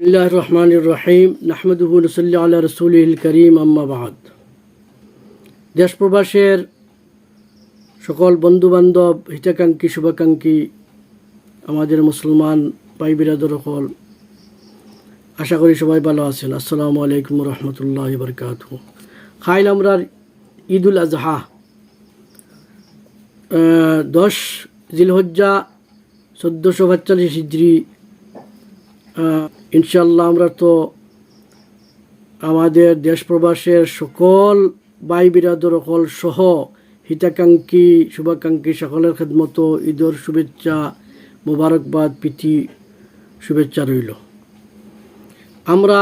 বিসমুল্লাহ রহমান রহিম নাহমদুবুল সাল্লাহ রসুল করিম আম্মাবাহাদ দেশপ্রবাসের সকল বন্ধু বান্ধব হিতাকাঙ্ক্ষী, শুভাকাঙ্ক্ষী, আমাদের মুসলমান ভাই বিরাদর সকল, আশা করি সবাই ভালো আছেন। আসসালামু আলাইকুম রহমতুল্লাহ বরকাত খাইল আমরার ঈদুল আজহা দশ জিলহজ্জা, চোদ্দোশো পাঁচচল্লিশ হিজড়ি ইনশাল্লাহ আমরা তো আমাদের দেশ প্রবাসের সকল বাই বিরাদর সকল সহ হিতাকাঙ্ক্ষী, শুভাকাঙ্ক্ষী সকলের খেদমত, ঈদর শুভেচ্ছা, মোবারকবাদ, প্রীতি, শুভেচ্ছা রইল। আমরা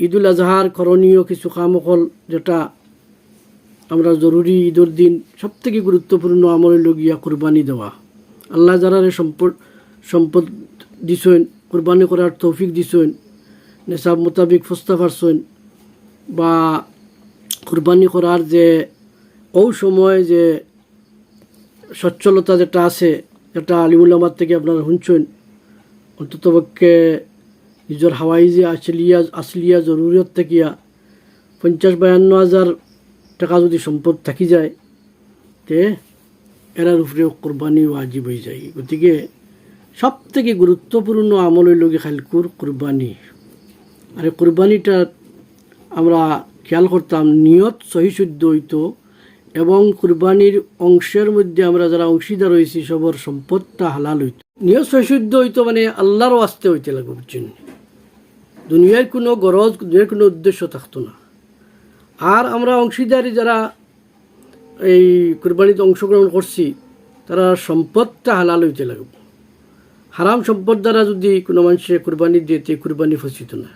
ঈদুল আজহার করণীয় কিছু কামকল যেটা আমরা জরুরি ঈদের দিন সবথেকে গুরুত্বপূর্ণ আমলের লগিয়া কোরবানি দেওয়া। আল্লাহ যারারে সম্পদ সম্পদ দিছেন কোরবানি করার তৌফিক দিছেন নেশাব মোতাবিক ফস্তা পারছেন বা কোরবানি করার যে ও সময় যে সচ্ছলতা যেটা আছে, যেটা আলিমুল্লামার থেকে আপনারা শুনছেন, অন্ততপক্ষে নিজের হাওয়াই যে আসলিয়া আসলিয়া জরুরিয়ত থাকিয়া পঞ্চাশ বায়ান্ন হাজার টাকা যদি সম্পদ থাকি যায়, তে এরার উপরে কোরবানি ওয়াজিব হয়ে যায়। গতিকে সব থেকে গুরুত্বপূর্ণ আমল হইল গিয়ে খালকুর কোরবানি। আর এই কোরবানিটা আমরা খেয়াল করতাম, নিয়ত সহিশুদ্ধ হইতো এবং কোরবানির অংশের মধ্যে আমরা যারা অংশীদার রয়েছি সবর সম্পদটা হালাল হইত। নিয়ত সহিশুদ্ধ হইতো মানে আল্লাহর আসতে হইতে লাগবে বুঝছেন? দুনিয়ার কোনো গরজ দুনিয়ার কোনো উদ্দেশ্য থাকতো না। আর আমরা অংশীদারি যারা এই কোরবানিতে অংশগ্রহণ করছি, তারা সম্পদটা হালাল হইতে লাগবে। হারাম সম্পদ দ্বারা যদি কোনো মানুষে কোরবানি দিতে কোরবানি ফসিত না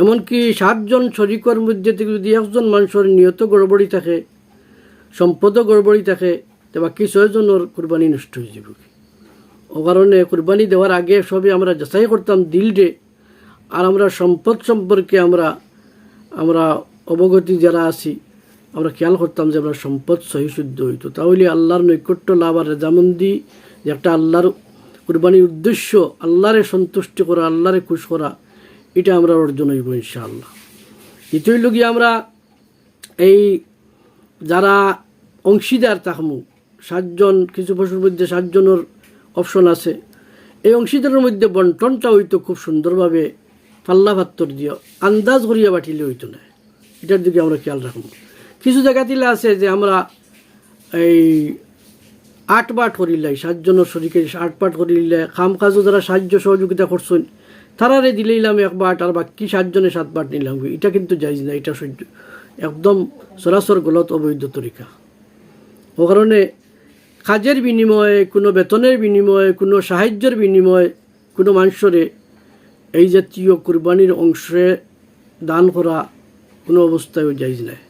এমনকি সাতজন শরিকর মধ্যে থেকে যদি একজন মানুষের নিয়ত গড়বড়ি থাকে, সম্পদও গড়বড়ি থাকে, তো বাকি ছয়জনের কোরবানি নষ্ট হয়ে যাব। ও কারণে কোরবানি দেওয়ার আগে সবই আমরা যাচাই করতাম দিলডে আর আমরা সম্পদ সম্পর্কে আমরা আমরা অবগতি যারা আছি, আমরা খেয়াল করতাম যে আমরা সম্পদ সহিশুদ্ধ হইতো। তাহলে আল্লাহর নৈকট্য লাভ আর রেজামন্দি যে একটা আল্লাহর কোরবানির উদ্দেশ্য আল্লাহরে সন্তুষ্টি করা, আল্লাহরে খুশ করা, এটা আমরা অর্জন হইব ইনশাআল্লাহ। দ্বিতীয় লগিয়ে আমরা এই যারা অংশীদার তাকমু সাতজন, কিছু পশুর মধ্যে সাতজনের অপশন আছে, এই অংশীদারের মধ্যে বন্টনটা হইতো খুব সুন্দরভাবে পাল্লা ভাত্তর দিয়ে, আন্দাজ করিয়া বাটিলে হইতো না। এটার দিকে আমরা খেয়াল রাখব। কিছু জায়গা আছে যে আমরা এই আট বাট করিলে সাতজনের শরীরে আট পাট করিলে কাম কাজও যারা সাহায্য সহযোগিতা করছেন তারারে এক বাট আর বাকি সাতজনে সাত বাট নিলাম। এটা কিন্তু যাইজ না, এটা সহ্য। একদম সরাসর গলত অবৈধ তরিকা। ও কারণে কাজের বিনিময়ে, কোনো বেতনের বিনিময়ে, কোনো সাহায্যের বিনিময়ে কোনো মানুষরে এই জাতীয় কোরবানির অংশে দান করা কোনো অবস্থায় যাইজ নাই।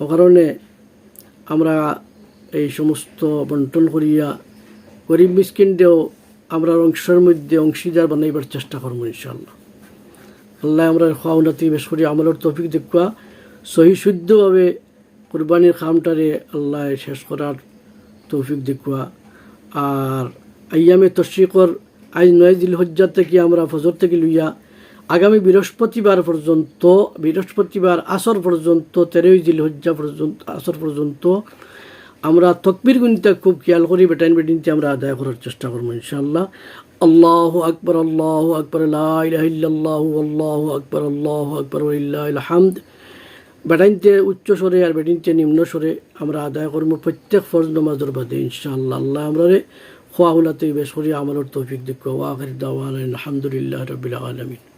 ও কারণে আমরা এই সমস্ত বন্টন করিয়া গরিব মিসকিনদেও আমরা অংশের মধ্যে অংশীদার বানাইবার চেষ্টা করব ইনশাল্লাহ আল্লাহ আমরা খাওয়ানাতি বেশ করি আমলের তফিক দেখুয়া সহি শুদ্ধভাবে কোরবানির খামটারে আল্লাহ শেষ করার তৌফিক দেখুয়া আর আয়ামে তশ্রিকর আজ নয় দিল হজ্জার থেকে আমরা ফজর থেকে লইয়া আগামী বৃহস্পতিবার পর্যন্ত, বৃহস্পতিবার আসর পর্যন্ত, তেরোই দিল হজ্জা পর্যন্ত, আসর পর্যন্ত আমরা তকবির গুণিতে খুব খেয়াল করি, বেটাইন বেটিনতে আমরা আদায় করার চেষ্টা করব, ইনশাআল্লাহ। আল্লাহ আকবর আল্লাহ আকবর আল্লাহ আল্লাহ আকবর আল্লাহ আকবর হামদ। বেটাইনতে উচ্চ স্বরে আর বেটিনতে নিম্ন স্বরে আমরা আদায় করব প্রত্যেক ফরজ নমাজের বাদে, ইনশাআল্লাহ। আল্লাহ আমরা খোয়া হুলাতে বেশ করি, আমলের তৌফিক দাওয়ান আলহামদুলিল্লাহ রবিল আলমিন।